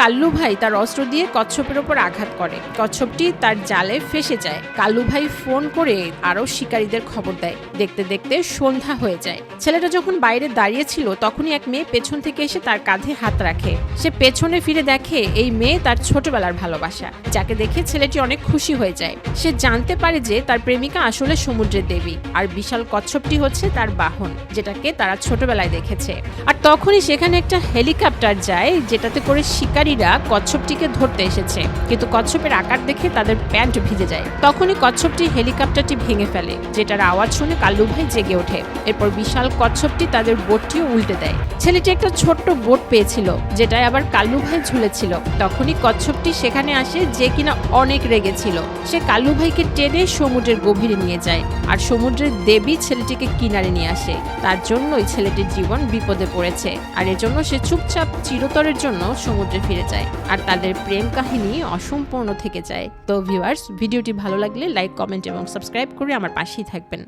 কাল্লু ভাই তার অস্ত্র দিয়ে কচ্ছপের ওপর আঘাত করে। কচ্ছপটি তার জালে ফেসে যায়। কাল্লু ভাই ফোন করে আরও শিকারীদের খবর দেয়। দেখতে দেখতে সন্ধ্যা হয়ে যায়। ছেলেটা যখন বাইরে দাঁড়িয়ে ছিল তখনই এক মেয়ে পেছন থেকে এসে তার কাঁধে হাত রাখে। সে পেছনে ফিরে দেখে এই মেয়ে তার ছোটবেলার ভালোবাসা, যাকে দেখে ছেলেটি অনেক খুশি হয়ে যায়। সে জানতে পারে যে তার প্রেমিকা আসলে সমুদ্রের দেবী, আর বিশাল কচ্ছপটি হচ্ছে তার বাহন, যেটাকে তারা ছোটবেলায় দেখেছে। আর তখনই সেখানে একটা হেলিকপ্টার যায়, যেটাতে করে শিকারীরা কচ্ছপটিকে ধরতে এসেছে। কিন্তু কচ্ছপের আকার দেখে তাদের প্যান্ট ভিজে যায়। তখনই কচ্ছপটি হেলিকপ্টারটি ভেঙে ফেলে, যেটার আওয়াজ শুনে কাল্লু ভাই জেগে ওঠে। এরপর বিশাল কচ্ছপটি তাদের বোটটিও উল্টে দেয়। ছেলেটি একটা ছোট্ট বোট পেয়েছিল, যেটায় আবার কাল্লু ভাই ঝুলেছিল। তখনই কচ্ছপটি সেখানে আসে যে কিনা অনেক রেগেছিল সে কাল্লু ভাইকে টেনে সমুদ্রের গভীরে নিয়ে যায়, আর সমুদ্রের দেবী ছেলেটিকে কিনারে নিয়ে আসে। তার জন্যই ছেলেটির জীবন বিপদে পড়েছে, আর এজন্য সে চুপচাপ চিরতরের জন্য সমুদ্রে ফিরে যায় আর তাদের প্রেম কাহিনী অসম্পূর্ণ থেকে যায়। তো ভিউয়ার্স ভিডিওটি ভালো লাগলে লাইক কমেন্ট এবং সাবস্ক্রাইব করে আমার পাশেই থাকবেন।